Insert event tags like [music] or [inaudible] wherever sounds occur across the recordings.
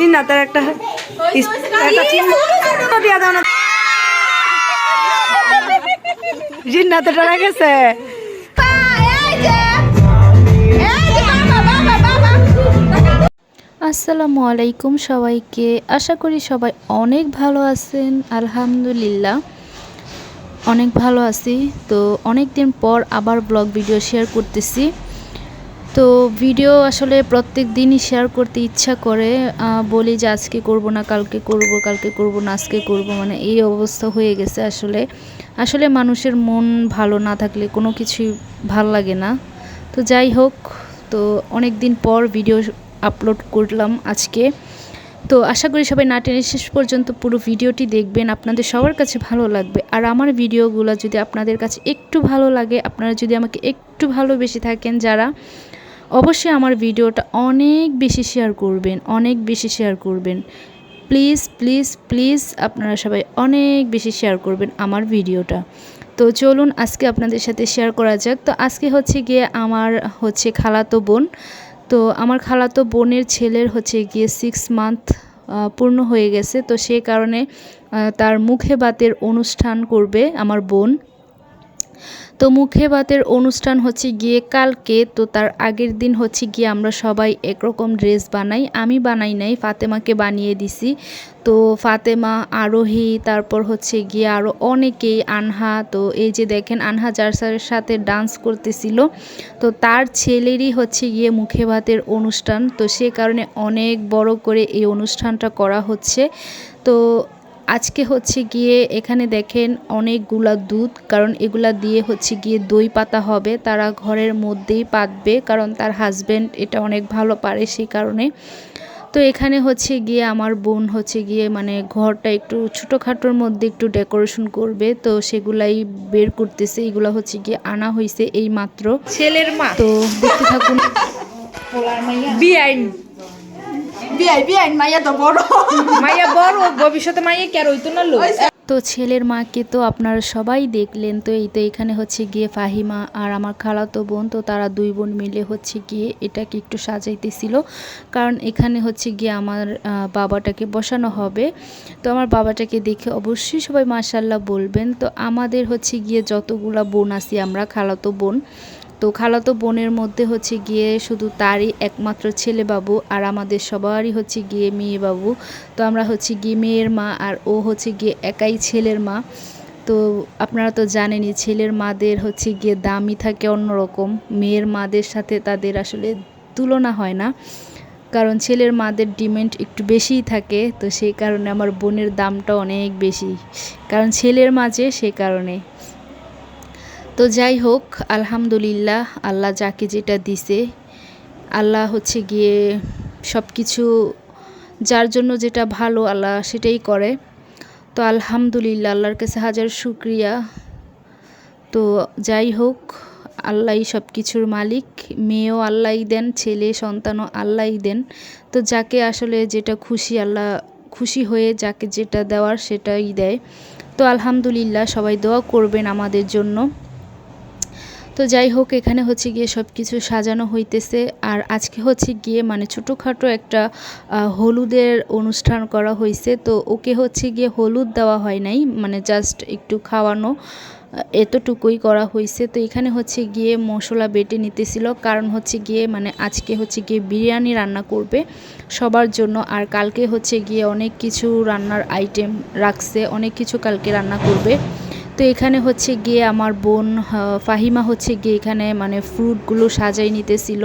জিন্নাতের একটা ইস- একটা দিয়া দাও না। গেছে। আসসালামু আলাইকুম সবাইকে। আশা করি সবাই অনেক ভালো আছেন। আলহামদুলিল্লাহ, অনেক ভালো আছি। তো অনেক দিন পর আবার ব্লগ ভিডিও শেয়ার করতেছি। তো ভিডিও আসলে প্রত্যেক দিনই শেয়ার করতে ইচ্ছা করে বলি যে আজকে করব না, কালকে করব কালকে করব না, আজকে করব মানে এই অবস্থা হয়ে গেছে আসলে। আসলে মানুষের মন ভালো না থাকলে কোনো কিছুই ভালো লাগে না। তো যাই হোক, তো অনেক দিন পর ভিডিও আপলোড করলাম আজকে। তো আশা করি সবাই না টেনে শেষ পর্যন্ত পুরো ভিডিওটি দেখবেন, আপনাদের সবার কাছে ভালো লাগবে। আর আমার ভিডিওগুলো যদি আপনাদের কাছে একটু ভালো লাগে, আপনারা যদি আমাকে একটু ভালোবেসে থাকেন যারা অবশ্যই আমার ভিডিওটা অনেক বেশি শেয়ার করবেন, অনেক বেশি শেয়ার করবেন। প্লিজ প্লিজ প্লিজ আপনারা সবাই অনেক বেশি শেয়ার করবেন আমার ভিডিওটা। তো চলুন আজকে আপনাদের সাথে শেয়ার করা যাক। তো আজকে হচ্ছে গিয়ে আমার হচ্ছে খালাতো বোন। তো আমার খালাতো বোনের ছেলের হচ্ছে গিয়ে সিক্স মান্থ পূর্ণ হয়ে গেছে। তো সে কারণে তার মুখে বাতের অনুষ্ঠান করবে আমার বোন। তো মুখে ভাতের অনুষ্ঠান হচ্ছে গিয়ে কালকে, তো তার আগের দিন হচ্ছে গিয়ে আমরা সবাই একরকম ড্রেস বানাই। আমি বানাই নাই, ফাতেমাকে বানিয়ে দিছি। তো ফাতেমা, আরোহী, তারপর হচ্ছে গিয়ে আরও অনেকেই, আনহা, তো এই যে দেখেন আনহা সাথে- সাথে ডান্স করতেছিল। তো তার ছেলেরই হচ্ছে গিয়ে মুখে ভাতের অনুষ্ঠান। তো সে কারণে অনেক বড় করে এই অনুষ্ঠানটা করা হচ্ছে। তো আজকে হচ্ছে গিয়ে এখানে দেখেন অনেকগুলা দুধ কারণ এগুলা দিয়ে হচ্ছে গিয়ে দই পাতা হবে। তারা ঘরের মধ্যেই পাতবে কারণ তার হাজব্যান্ড এটা অনেক ভালো পারে সেই কারণে। তো এখানে হচ্ছে গিয়ে আমার বোন হচ্ছে গিয়ে মানে ঘরটা একটু ছোটোখাটোর মধ্যে একটু ডেকোরেশন করবে। তো সেগুলাই বের করতেছে এগুলো হচ্ছে গিয়ে আনা হয়েছে এই মাত্র ছেলের মা। তো দেখতে থাকুন। [laughs] বিআইন বিয়াই বিয়াই মাইয়া তো বড়। মাইয়া বড় ভবিষ্যতে মাইয়া কে আর না লোক? তো ছেলের মাকে তো আপনারা সবাই দেখলেন তো এই তো এখানে হচ্ছে গিয়ে ফাহিমা আর আমার খালাতো বোন তো তারা দুই বোন মিলে হচ্ছে গিয়ে এটাকে একটু সাজাইতেছিল। কারণ এখানে হচ্ছে গিয়ে আমার বাবাটাকে বসানো হবে। তো আমার বাবাটাকে দেখে অবশ্যই সবাই মাশাল্লাহ বলবেন। তো আমাদের হচ্ছে গিয়ে যতগুলা বোন আছি আমরা খালাতো বোন তো খালাতো বোনের মধ্যে হচ্ছে গিয়ে শুধু তারই একমাত্র ছেলে বাবু আর আমাদের সবারই হচ্ছে গিয়ে মেয়ে বাবু তো আমরা হচ্ছে গিয়ে মেয়ের মা আর ও হচ্ছে গিয়ে একাই ছেলের মা। তো আপনারা তো জানেনই ছেলের মাদের হচ্ছে গিয়ে দামই থাকে অন্যরকম। মেয়ের মাদের সাথে তাদের আসলে তুলনা হয় না। কারণ ছেলের মাদের ডিমান্ড একটু বেশিই থাকে। তো সেই কারণে আমার বোনের দামটা অনেক বেশি। কারণ ছেলের মাঝে সেই কারণে। তো যাই হোক, আলহামদুলিল্লাহ আল্লাহ যাকে যেটা দিছে, আল্লাহ হচ্ছে গিয়ে সব কিছু যার জন্য যেটা ভালো আল্লাহ সেটাই করে। তো আলহামদুলিল্লাহ আল্লাহর কাছে হাজার শুক্রিয়া। তো যাই হোক আল্লাহই সব কিছুর মালিক, মেয়েও আল্লাহই দেন, ছেলে, সন্তানও আল্লাহই দেন। তো যাকে আসলে যেটা খুশি আল্লাহ খুশি হয়ে যাকে যেটা দেওয়ার সেটাই দেয়। তো আলহামদুলিল্লাহ সবাই দোয়া করবেন আমাদের জন্য। তো যাই হোক, এখানে হচ্ছে গিয়ে সব কিছু সাজানো হইতেছে। আর আজকে হচ্ছে গিয়ে মানে ছোটোখাটো একটা হলুদের অনুষ্ঠান করা হয়েছে তো ওকে হচ্ছে গিয়ে হলুদ দেওয়া হয় নাই মানে জাস্ট একটু খাওয়ানো এতটুকুই করা হয়েছে তো এখানে হচ্ছে গিয়ে মশলা বেটে নিতেছিল। কারণ হচ্ছে গিয়ে মানে আজকে হচ্ছে গিয়ে বিরিয়ানি রান্না করবে সবার জন্য। আর কালকে হচ্ছে গিয়ে অনেক কিছু রান্নার আইটেম রাখছে, অনেক কিছু কালকে রান্না করবে। তো এখানে হচ্ছে গিয়ে আমার বোন ফাহিমা হচ্ছে গিয়ে এখানে মানে ফ্রুটগুলো সাজাই নিতেছিল।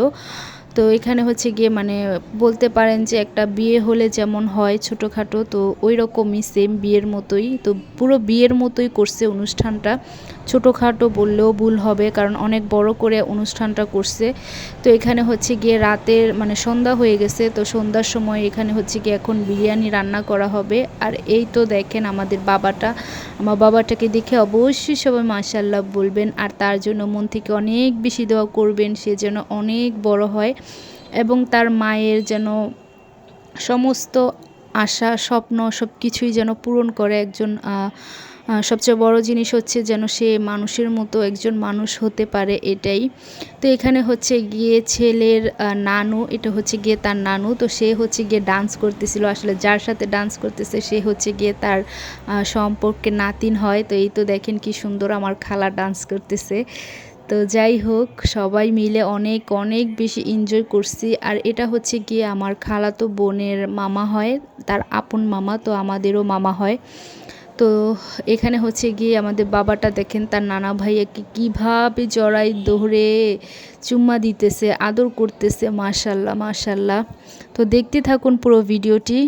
তো এখানে হচ্ছে গিয়ে মানে বলতে পারেন যে একটা বিয়ে হলে যেমন হয় ছোটোখাটো, তো ওই রকমই সেম বিয়ের মতোই। তো পুরো বিয়ের মতোই করছে অনুষ্ঠানটা। ছোটোখাটো বললেও ভুল হবে, কারণ অনেক বড় করে অনুষ্ঠানটা করছে। তো এখানে হচ্ছে গিয়ে রাতের মানে সন্ধ্যা হয়ে গেছে, তো সন্ধ্যার সময় এখানে হচ্ছে গিয়ে এখন বিরিয়ানি রান্না করা হবে। আর এই তো দেখেন আমাদের বাবাটা, আমার বাবাটাকে দেখে অবশ্যই সবাই মাশাল্লাহ বলবেন, আর তার জন্য মন থেকে অনেক বেশি দোয়া করবেন, সে যেন অনেক বড় হয়। এবং তার মায়ের যেন সমস্ত আশা, স্বপ্ন সব কিছুই যেন পূরণ করে একজন সবচেয়ে বড় জিনিস হচ্ছে যেন সে মানুষের মতো একজন মানুষ হতে পারে এটাই। তো এখানে হচ্ছে গিয়ে ছেলের নানু, এটা হচ্ছে গিয়ে তার নানু। তো সে হচ্ছে গিয়ে ডান্স করতেছিল। আসলে যার সাথে ডান্স করতেছে, সে হচ্ছে গিয়ে তার সম্পর্কে নাতিন হয়। তো এই তো দেখেন কি সুন্দর আমার খালা ডান্স করতেছে। তো যাই হোক, সবাই মিলে অনেক অনেক বেশি এনজয় করছি। আর এটা হচ্ছে গিয়ে আমার খালাতো বোনের মামা হয়, তার আপন মামা, তো আমাদেরও মামা হয়। তো এখানে হচ্ছে গিয়ে আমাদের বাবাটা দেখেন, তার নানা ভাইয়াকে কীভাবে জড়াই দৌড়ে চুম্মা দিতেছে, আদর করতেছে, মাশাল্লাহ মাশাল্লাহ। তো দেখতে থাকুন পুরো ভিডিওটি।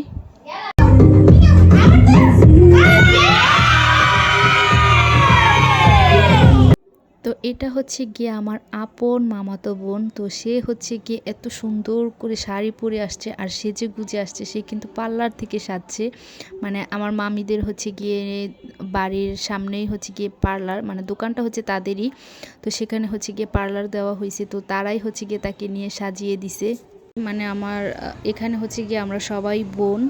এটা হচ্ছে গিয়ে আমার আপন মামাতো বোন। তো সে হচ্ছে গিয়ে এত সুন্দর করে শাড়ি পরে আসছে আর সেজে গুজে আসছে, সে কিন্তু পার্লার থেকে সাজছে। মানে আমার মামিদের হচ্ছে গিয়ে বাড়ির সামনেই হচ্ছে গিয়ে পার্লার মানে দোকানটা হচ্ছে তাদেরই। তো সেখানে হচ্ছে গিয়ে পার্লার দেওয়া হয়েছে, তো তারাই হচ্ছে গিয়ে তাকে নিয়ে সাজিয়ে দিছে। মানে আমার এখানে হচ্ছে গিয়ে আমরা সবাই বোন।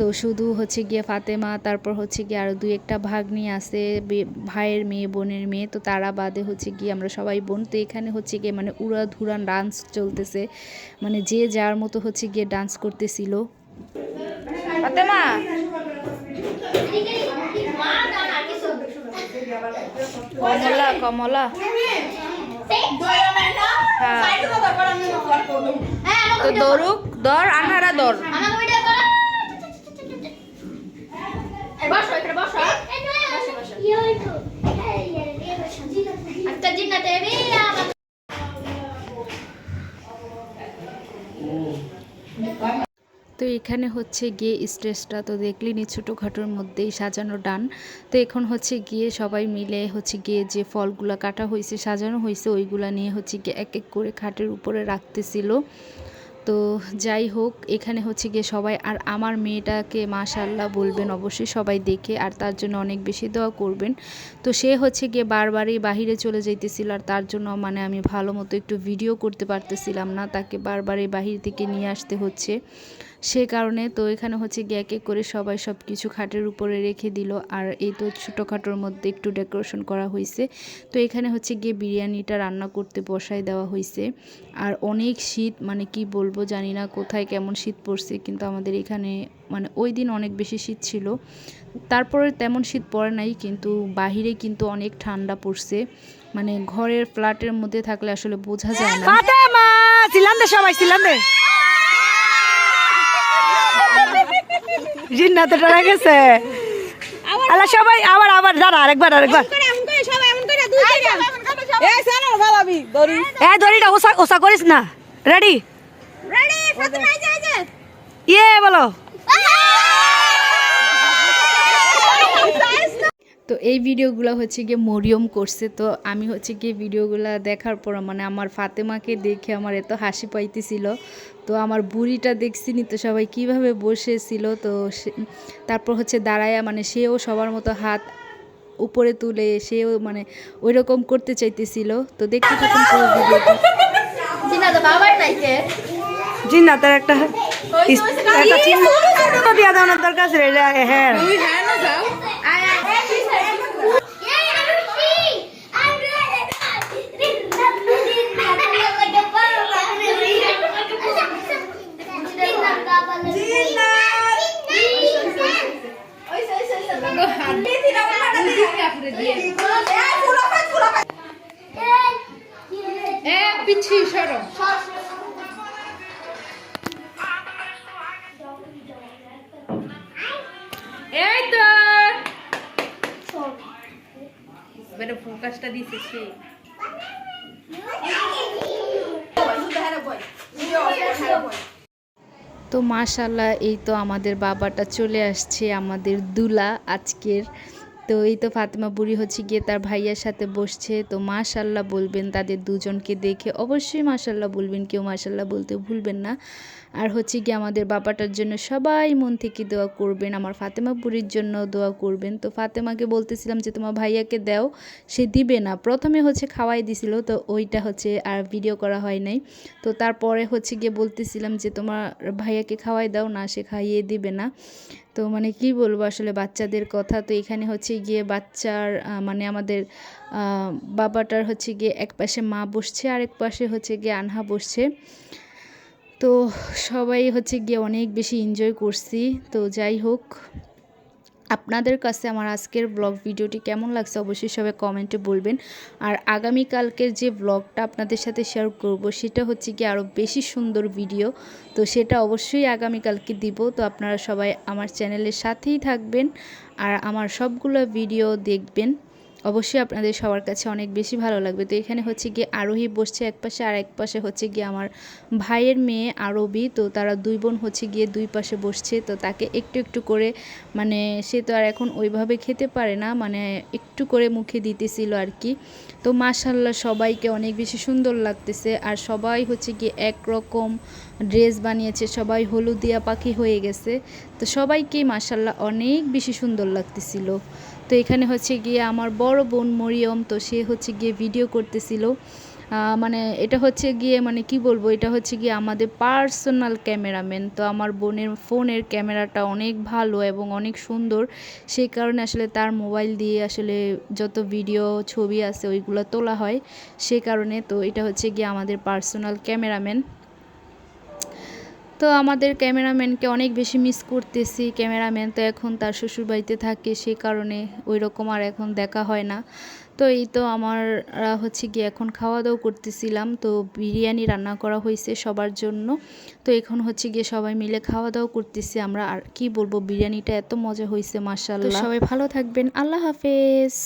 তো শুধু হচ্ছে গিয়ে ফাতেমা, তারপর হচ্ছে গিয়ে আরও দুই একটা ভাগ্নি আছে ভাইয়ের মেয়ে, বোনের মেয়ে, তো তারা বাদে হচ্ছে গিয়ে আমরা সবাই বোন। তো এখানে হচ্ছে গিয়ে মানে উড়া ধুরান ডান্স চলতেছে মানে যে যার মতো হচ্ছে গিয়ে ডান্স করতেছিল। ফাতেমা! কমলা কমলা। হ্যাঁ। তো দৌড়ুক দর, আনারা দর। এখানে হচ্ছে গিয়ে স্টেজটা তো দেখলেনি ছোটোখাটোর মধ্যেই সাজানো ডান। তো এখন হচ্ছে গিয়ে সবাই মিলে হচ্ছে গিয়ে যে ফলগুলো কাটা হয়েছে সাজানো হয়েছে ওইগুলা নিয়ে হচ্ছে গিয়ে এক এক করে খাটের উপরে রাখতেছিল। তো যাই হোক, এখানে হচ্ছে গিয়ে সবাই, আর আমার মেয়েটাকে মাশাল্লাহ বলবেন অবশ্যই সবাই দেখে, আর তার জন্য অনেক বেশি দোয়া করবেন। তো সে হচ্ছে গিয়ে বারবারই বাহিরে চলে যাইতেছিল, আর তার জন্য মানে আমি ভালো মতো একটু ভিডিও করতে পারতেছিলাম না, তাকে বারবারই বাহির থেকে নিয়ে আসতে হচ্ছে। সে কারণে তো এখানে হচ্ছে গিয়ে এক করে সবাই সব কিছু খাটের উপরে রেখে দিল। আর এই তো ছোটোখাটোর মধ্যে একটু ডেকোরেশন করা হয়েছে তো এখানে হচ্ছে গিয়ে বিরিয়ানিটা রান্না করতে বসায় দেওয়া হয়েছে আর অনেক শীত মানে কি বলব জানি না কোথায় কেমন শীত পড়ছে, কিন্তু আমাদের এখানে মানে ওই দিন অনেক বেশি শীত ছিল। তারপরে তেমন শীত পড়ে নাই, কিন্তু বাহিরে কিন্তু অনেক ঠান্ডা পড়ছে। মানে ঘরের ফ্ল্যাটের মধ্যে থাকলে আসলে বোঝা যায় না। সবাই ছিলাম দে জিন্নাতে ডরা গেছে। আল্লাহ সবাই আবার আবার দাঁড়া আরেকবার আরেকবার। এ দড়িটা ওসা ওসা করিস না। রেডি ইয়ে বলো। তো এই ভিডিওগুলো হচ্ছে গিয়ে মরিয়ম করছে তো আমি হচ্ছে গিয়ে ভিডিওগুলো দেখার পর মানে আমার ফাতেমাকে দেখে আমার এত হাসি পাইতেছিল। তো আমার বুড়িটা দেখছি নি তো সবাই কীভাবে বসেছিল তো সে- তারপর হচ্ছে দাঁড়ায়া মানে সেও সবার মতো হাত উপরে তুলে সেও মানে ওই রকম করতে চাইতেছিল। তো দেখতে থাকুন পুরো ভিডিওটা। জিন্নাতে বাবার নাইকে। জিন্নাতের একটা একটা চিহ্ন দিয়া দরকার ছিল হ্যাঁ। বেটা ফোকাসটা দিছে সে। তো মাশাল্লাহ, এই তো আমাদের বাবাটা চলে আসছে, আমাদের দুলা আজকের তো এই তো ফাতেমা বুড়ি হচ্ছে গিয়ে তার ভাইয়ার সাথে বসছে। তো মাশাল্লাহ বলবেন তাদের দুজনকে দেখে। অবশ্যই মাশাল্লাহ বলবেন, কেউ মাশাল্লাহ বলতে ভুলবেন না। আর হচ্ছে গিয়ে আমাদের বাবাটার জন্য সবাই মন থেকে দোয়া করবেন, আমার ফাতেমা বুড়ির জন্য দোয়া করবেন। তো ফাতেমাকে বলতেছিলাম যে, তোমার ভাইয়াকে দাও, সে দিবে না। প্রথমে হচ্ছে খাওয়াই দিছিল, তো ওইটা হচ্ছে আর ভিডিও করা হয় নাই। তো তারপরে হচ্ছে গিয়ে বলতেছিলাম যে, তোমার ভাইয়াকে খাওয়াই দাও, না সে খাইয়ে দিবে না। তো মানে কি বলব আসলে বাচ্চাদের কথা? তো এখানে হচ্ছে গিয়ে বাচ্চার মানে আমাদের বাবাটার হচ্ছে গিয়ে এক পাশে মা বসছে আর এক পাশে হচ্ছে গিয়ে আনহা বসছে। তো সবাই হচ্ছে গিয়ে অনেক বেশি এনজয় করছি। তো যাই হোক আপনাদের কাছে আমার আজকের ব্লগ ভিডিওটি কেমন লাগছে অবশ্যই সবাই কমেন্টে বলবেন। আর আগামীকালকের যে ব্লগটা আপনাদের সাথে শেয়ার করব, সেটা হচ্ছে কি আরও বেশি সুন্দর ভিডিও তো সেটা অবশ্যই আগামীকালকে দিব। তো আপনারা সবাই আমার চ্যানেলের সাথেই থাকবেন আর আমার সবগুলো ভিডিও দেখবেন। অবশ্যই আপনাদের সবার কাছে অনেক বেশি ভালো লাগবে। তো এখানে হচ্ছে গিয়ে আরোহী বসছে এক পাশে আর এক পাশে হচ্ছে গিয়ে আমার ভাইয়ের মেয়ে আরবি। তো তারা দুই বোন হচ্ছে গিয়ে দুই পাশে বসছে। তো তাকে একটু একটু করে মানে সে তো আর এখন ওইভাবে খেতে পারে না মানে একটু করে মুখে দিতেছিল আর কি। তো মাশাল্লাহ সবাইকে অনেক বেশি সুন্দর লাগতেছে। আর সবাই হচ্ছে গিয়ে একরকম ড্রেস বানিয়েছে, সবাই হলুদিয়া পাখি হয়ে গেছে। তো সবাইকেই মাশাল্লাহ অনেক বেশি সুন্দর লাগতেছিল। তো এখানে হচ্ছে গিয়ে আমার বড় বোন মরিয়ম, তো সে হচ্ছে গিয়ে ভিডিও করতেছিল। মানে এটা হচ্ছে গিয়ে মানে কি বলব, এটা হচ্ছে গিয়ে আমাদের পার্সোনাল ক্যামেরাম্যান তো আমার বোনের ফোনের ক্যামেরাটা অনেক ভালো এবং অনেক সুন্দর। সেই কারণে আসলে তার মোবাইল দিয়ে আসলে যত ভিডিও ছবি আছে ওইগুলো তোলা হয়। সে কারণে তো এটা হচ্ছে গিয়ে আমাদের পার্সোনাল ক্যামেরাম্যান তো আমাদের ক্যামেরাম্যানকে অনেক বেশি মিস করতেছি। ক্যামেরাম্যান তো এখন তার শ্বশুরবাড়িতে থাকে সেই কারণে ওই রকম আর এখন দেখা হয় না। তো এই তো আমার হচ্ছে গিয়ে এখন খাওয়া দাওয়া করতেছিলাম। তো বিরিয়ানি রান্না করা হয়েছে সবার জন্য। তো এখন হচ্ছে গিয়ে সবাই মিলে খাওয়া দাওয়া করতেছি আমরা। আর কি বলব বিরিয়ানিটা এত মজা হয়েছে মাসাল্লাহ সবাই ভালো থাকবেন। আল্লাহ হাফেজ।